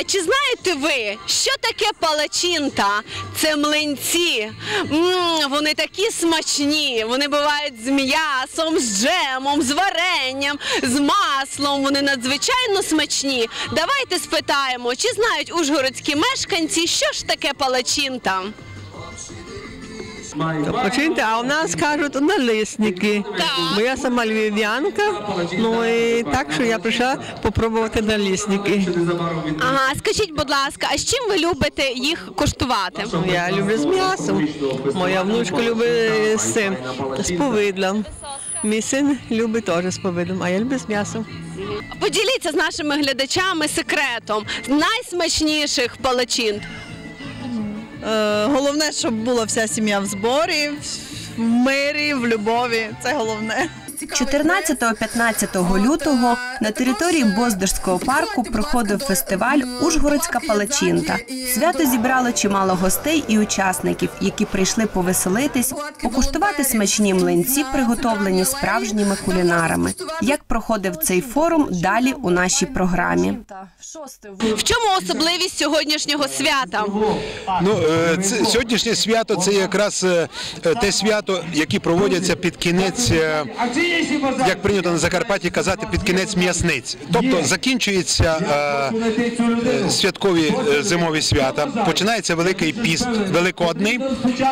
А чи знаєте ви, що таке палачинта? Це млинці. м вони такі смачні. Вони бувають з м'ясом, з джемом, з варенням, з маслом. Вони надзвичайно смачні. Давайте спитаємо, чи знають ужгородські мешканці, що ж таке палачинта? Починьте, а у нас кажуть налисники. Бо я сама львів'янка, ну і так, що я прийшла попробувати налисники. Ага, скажіть, будь ласка, а з чим ви любите їх коштувати? Я люблю з м'ясом. Моя внучка любить з цим, з повидлом. Мій син любить теж з повидлом, а я люблю з м'ясом. Поділіться з нашими глядачами секретом найсмачніших палачинт. Е, Головне, щоб була вся сім'я в зборі, в мирі, в любові. Це головне. 14-15 лютого на території Боздорського парку проходив фестиваль Ужгородська палачинта. Свято зібрало чимало гостей і учасників, які прийшли повеселитись, покуштувати смачні млинці, приготовлені справжніми кулінарами. Як проходив цей форум далі у нашій програмі? В чому особливість сьогоднішнього свята? Ну, е, це, сьогоднішнє свято це якраз е, е, те свято, яке проводяться під кінець, як прийнято на Закарпатті казати, під кінець м'ясниць. Тобто закінчуються е, святкові зимові свята, починається Великий піст, Великодний,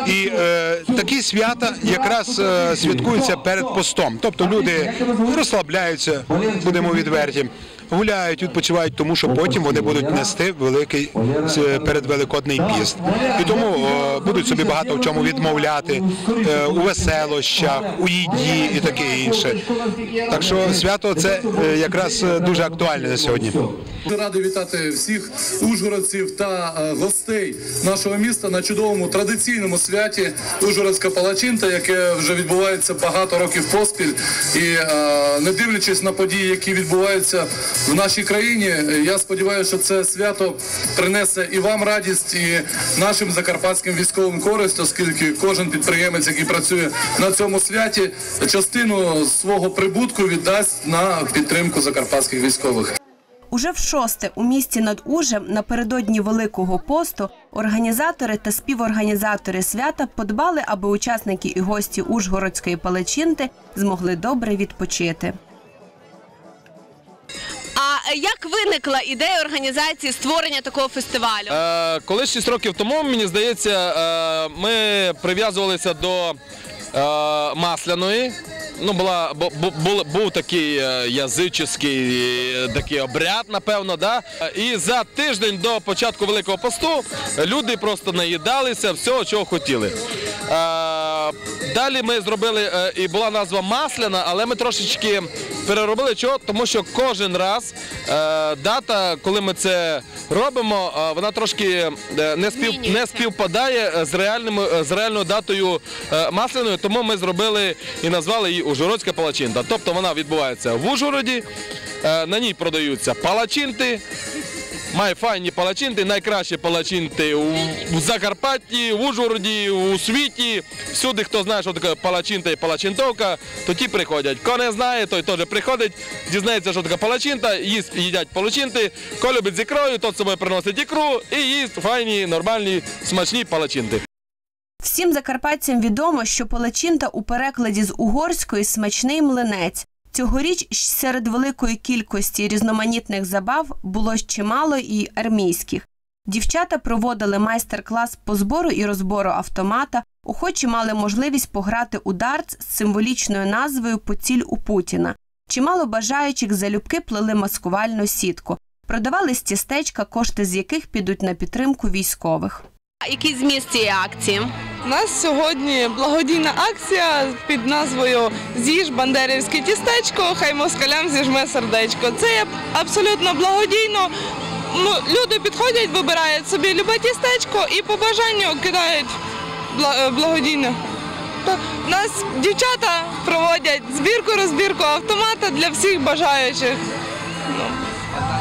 і е, такі свята якраз е, святкуються перед постом. Тобто люди розслабляються, будемо відверті. Гуляють, відпочивають, тому що потім вони будуть нести великий е, передвеликодний піст. І тому е, будуть собі багато в чому відмовляти е, у веселощах, у їді і таке інше. Так що свято це якраз дуже актуальне на сьогодні. Дуже радий вітати всіх ужгородців та гостей нашого міста на чудовому традиційному святі Ужгородська палачинта, яке вже відбувається багато років поспіль. І не дивлячись на події, які відбуваються в нашій країні, е, я сподіваюся, що це свято принесе і вам радість, і нашим закарпатським військовим користь, оскільки кожен підприємець, який працює на цьому святі, частину свого прибутку віддасть на підтримку закарпатських військових. Уже в шосте у місті над Ужем напередодні Великого посту організатори та співорганізатори свята подбали, аби учасники і гості Ужгородської палачинти змогли добре відпочити. Як виникла ідея організації створення такого фестивалю? Е, коли 6 років тому, мені здається, е, ми прив'язувалися до е, масляної. Ну, була, бу, бу- був, такий язичний такий обряд, напевно, да? І за тиждень до початку Великого посту люди просто наїдалися всього, чого хотіли. Далі ми зробили, е, і була назва масляна, але ми трошечки переробили чого, тому що кожен раз е, дата, коли ми це робимо, е, вона трошки не, спів, не співпадає з, реальним, з реальною датою масляною, тому ми зробили і назвали її Ужгородська палачинта. Тобто вона відбувається в Ужгороді, на ній продаються палачинти. Має файні палачинти, найкращі палачинти у, в Закарпатті, в Ужгороді, у світі. Всюди, хто знає, що таке палачинта і палачинтовка, то ті приходять. Хто не знає, той теж приходить, дізнається, що таке палачинта, їсть, їдять палачинти. Хто любить з ікрою, тот з собою приносить ікру і їсть файні, нормальні, смачні палачинти. Всім закарпатцям відомо, що палачинта у перекладі з угорської смачний млинець. Цьогоріч серед великої кількості різноманітних забав було чимало і армійських. Дівчата проводили майстер-клас по збору і розбору автомата. Охочі мали можливість пограти у дартс з символічною назвою Поціль у Путіна. Чимало бажаючих залюбки плели маскувальну сітку. Продавали стістечка, кошти з яких підуть на підтримку військових. Який зміст цієї акції? У нас сьогодні благодійна акція під назвою З'їж бандерівське тістечко, хай москалям зіжме сердечко. Це абсолютно благодійно. Ну, люди підходять, вибирають собі любе тістечко і по бажанню кидають е, благодійно. У нас дівчата проводять збірку-розбірку автомата для всіх бажаючих.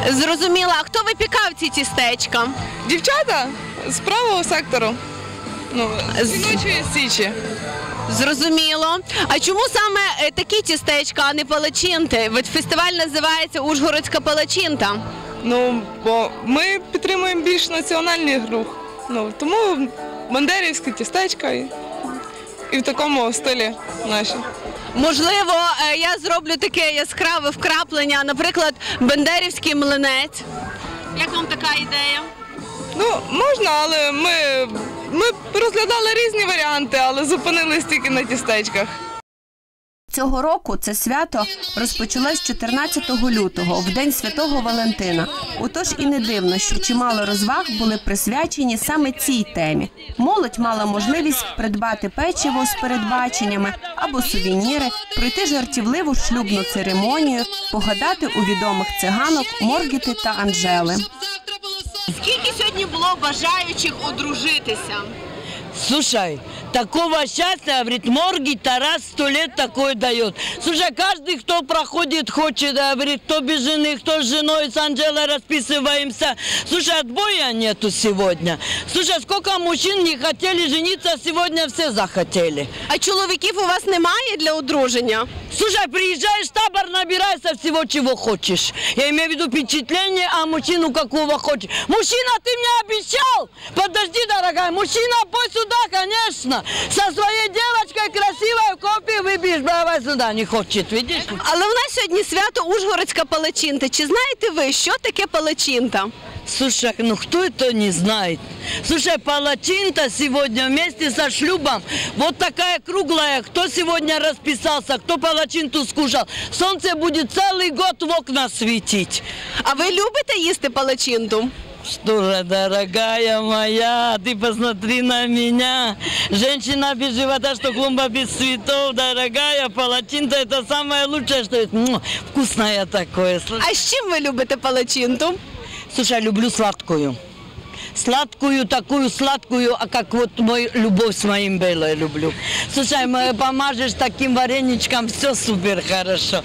Зрозуміла, а хто випікав ці тістечка? Дівчата з правого сектору. Ну, з жіночої січі. Зрозуміло. А чому саме е, такі тістечка, а не палачинти? Ведь фестиваль називається Ужгородська палачинта. Ну, бо ми підтримуємо більш національний рух. Ну, тому бандерівське тістечко і, і в такому стилі наші. Можливо, е, я зроблю таке яскраве вкраплення, наприклад, бендерівський млинець. Як вам така ідея? Ну, можна, але ми, ми розглядали різні варіанти, але зупинились тільки на тістечках. Цього року це свято розпочалось 14 лютого, в день святого Валентина. Отож і не дивно, що чимало розваг були присвячені саме цій темі. Молодь мала можливість придбати печиво з передбаченнями або сувеніри, пройти жартівливу шлюбну церемонію, погадати у відомих циганок Моргіти та Анжели Скільки сьогодні було бажаючих одружитися? Слушай, такого счастья, говорит, морги Тарас сто лет такое дает. Слушай, каждый, кто проходит, хочет, а, говорит, кто без жены, кто с женой, с Анжелой расписываемся. Слушай, отбоя нету сегодня. Слушай, сколько мужчин не хотели жениться, а сегодня все захотели. А чоловіків у вас немає для одруження? Слушай, приезжаешь в табор, набирайся всего, чего хочешь. Я имею в виду впечатление, а мужчину какого хочешь. Мужчина, ты мне обещал? Подожди, дорогая, мужчина, пой сюда, конечно. Со своей девочкой красивой в копии выбьешь, давай сюда, не хочет, видишь? Але в нас сьогодні свято Ужгородська палачинта. Чи знаєте ви, що таке палачинта? Слушай, ну кто это не знает? Слушай, палачинта сегодня вместе со шлюбом, вот такая круглая, кто сегодня расписался, кто палачинту скушал, солнце будет целый год в окна светить. А ви любите їсти палачинту? Что же, дорогая моя, ты посмотри на меня. Женщина без живота, что клумба без цветов, дорогая, палачинта это самое лучшее, что есть. М, Вкусное такое. Слушай, А з чим ви любите палачинту? Слушай, люблю сладкую. Сладкую, такую сладкую, а как вот мой любовь с моим Белой люблю. Слушай, м- помажешь таким вареничком, все супер хорошо.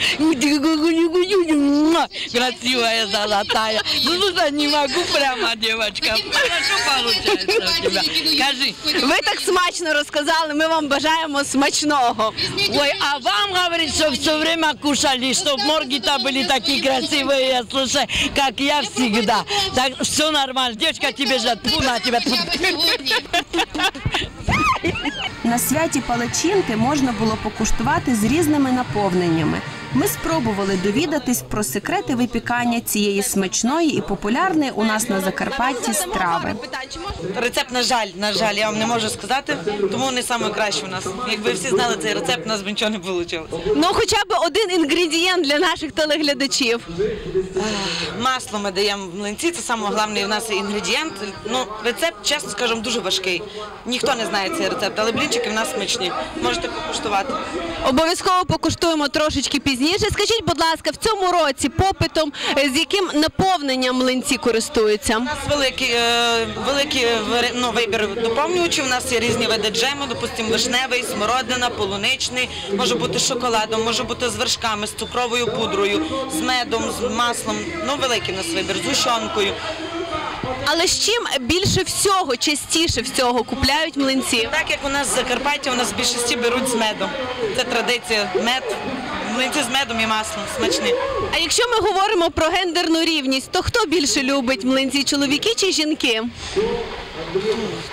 Красивая, золотая. Ну, слушай, не могу прямо, девочка. Хорошо получается у тебя. Скажи, Ви так смачно розказали. Ми вам бажаємо смачного. Ой, а вам говорит, что все время кушали, чтобы морги-то были такие красивые, слушай, как я всегда. Так, все нормально. Девочка, тебе же тьфу на тебя. тьфу. На святі палачинки можна було покуштувати з різними наповненнями. Ми спробували довідатись про секрети випікання цієї смачної і популярної у нас на Закарпатті страви. Рецепт, на жаль, на жаль, я вам не можу сказати, тому не найкраще у нас. Якби всі знали цей рецепт, у нас б нічого не вийшло. Ну, хоча б один інгредієнт для наших телеглядачів. Масло ми даємо в млинці, це найголовніший у нас інгредієнт. Ну, рецепт, чесно скажемо, дуже важкий. Ніхто не знає цей рецепт, але блінчики в нас смачні. Можете покуштувати. Обов'язково покуштуємо трошечки пізніше. Скажіть, будь ласка, в цьому році попитом е, з яким наповненням млинці користуються? У нас великий, е, великий ну, вибір доповнювачів. У нас є різні види джему, допустимо, вишневий, смородина, полуничний, може бути з шоколадом, може бути з вершками, з цукровою пудрою, з медом, з маслом. Ну, великий у нас вибір, з гущонкою. Але з чим більше всього, частіше всього купляють млинці? Так як у нас в Закарпатті, у нас в більшості беруть з медом. Це традиція. Мед, млинці з медом і маслом, смачні. А якщо ми говоримо про гендерну рівність, то хто більше любить млинці, чоловіки чи жінки?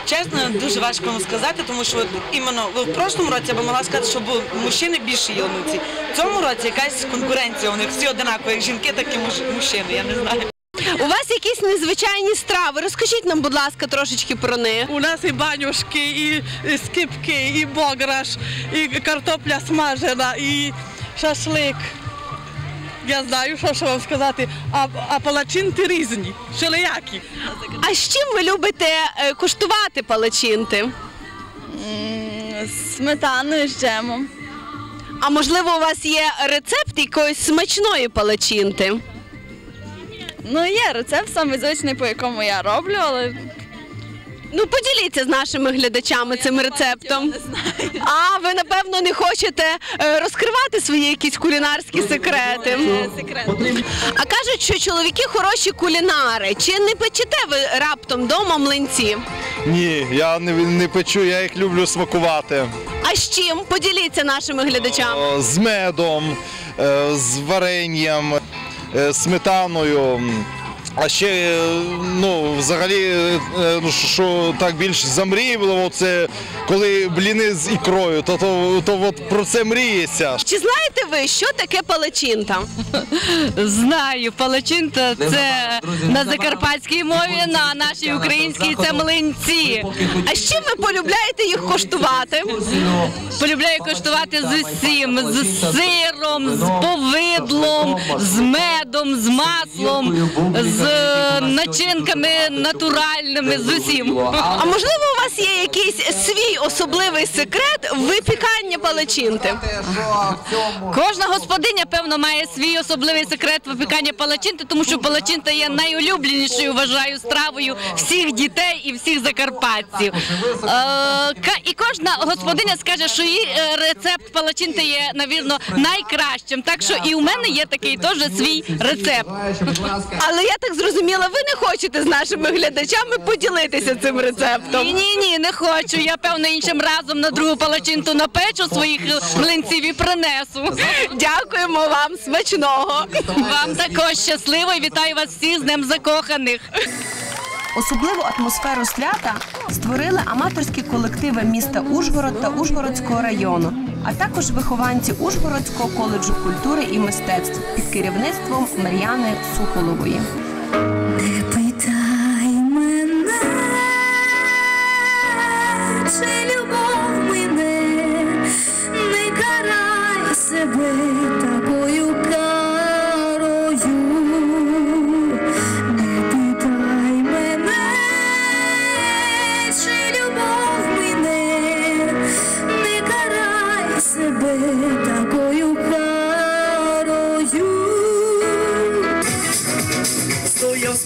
Чесно, дуже важко вам сказати, тому що от іменно в прошлому році я би могла сказати, що були мужчини більше їли млинці. В цьому році якась конкуренція у них всі одинакові, як жінки, так і муж- мужчини, я не знаю. У вас якісь незвичайні страви. Розкажіть нам, будь ласка, трошечки про них. У нас і банюшки, і, і скипки, і бограш, і картопля смажена, і шашлик. Я знаю, що, що вам сказати, а, а палачинки різні, шелеякі. А з чим ви любите е, куштувати палачинти? Сметаною з джемом. А можливо, у вас є рецепт якоїсь смачної палачинти? Ну, є рецепт саме звичний, по якому я роблю, але Ну, поділіться з нашими глядачами цим рецептом. А ви напевно не хочете е, розкривати свої якісь кулінарські секрети. А кажуть, що чоловіки хороші кулінари. Чи не печете ви раптом вдома млинці? Ні, я не, не печу, я їх люблю смакувати. А з чим? Поділіться нашими глядачами. О, З медом, е, з варенням, е, сметаною. А ще е, ну, взагалі, е, ну, що так більш замріювало, це коли бліни з ікрою, то, то, то от про це мріється. Чи знаєте ви, що таке палачинта? Знаю, палачинта це на закарпатській мові, на нашій українській це млинці. А з чим ви полюбляєте їх коштувати? Полюбляю коштувати з усім, з сиром, з повидлом, з медом, з маслом, з е, начинками натуральними, з усім. А можливо, у вас є якийсь свій особливий секрет випікання палачинти? Кожна господиня, певно, має свій особливий секрет випікання палачинти, тому що палачинта є найулюбленішою, вважаю, стравою всіх дітей і всіх закарпатців. Е, і кожна господиня скаже, що її е, рецепт палачинти є, навірно, найкращим. Так що і у мене є такий теж свій рецепт. Але я так зрозуміла, ви не хочете з нашими глядачами поділитися цим рецептом. Ні, ні, ні, не хочу. Я певно іншим разом на другу палачинту напечу своїх млинців і принесу. Дякуємо вам, смачного. Вам також щасливо і вітаю вас всіх з Днем закоханих. Особливу атмосферу свята створили аматорські колективи міста Ужгород та Ужгородського району, а також вихованці Ужгородського коледжу культури і мистецтв під керівництвом Мар'яни Сухолової. Не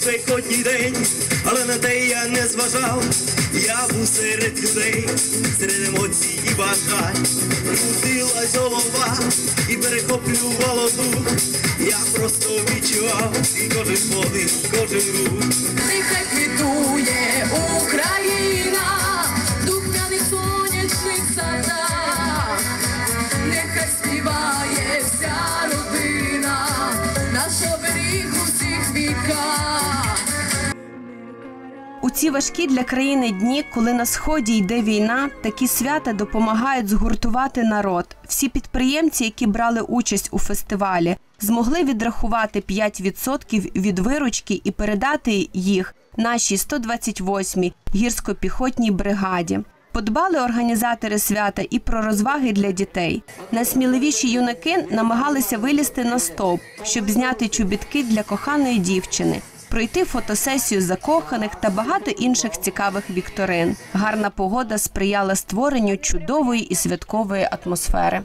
спекотній день, але на те я не зважав. Я був серед людей, серед емоцій і бажань. Крутилась голова і перехоплювало дух. Я просто відчував і кожен подих, кожен рух. Ці важкі для країни дні, коли на сході йде війна, такі свята допомагають згуртувати народ. Всі підприємці, які брали участь у фестивалі, змогли відрахувати 5% від виручки і передати їх нашій 128-й гірсько-піхотній бригаді. Подбали організатори свята і про розваги для дітей. Найсміливіші юнаки намагалися вилізти на стовп, щоб зняти чобітки для коханої дівчини, пройти фотосесію закоханих та багато інших цікавих вікторин. Гарна погода сприяла створенню чудової і святкової атмосфери.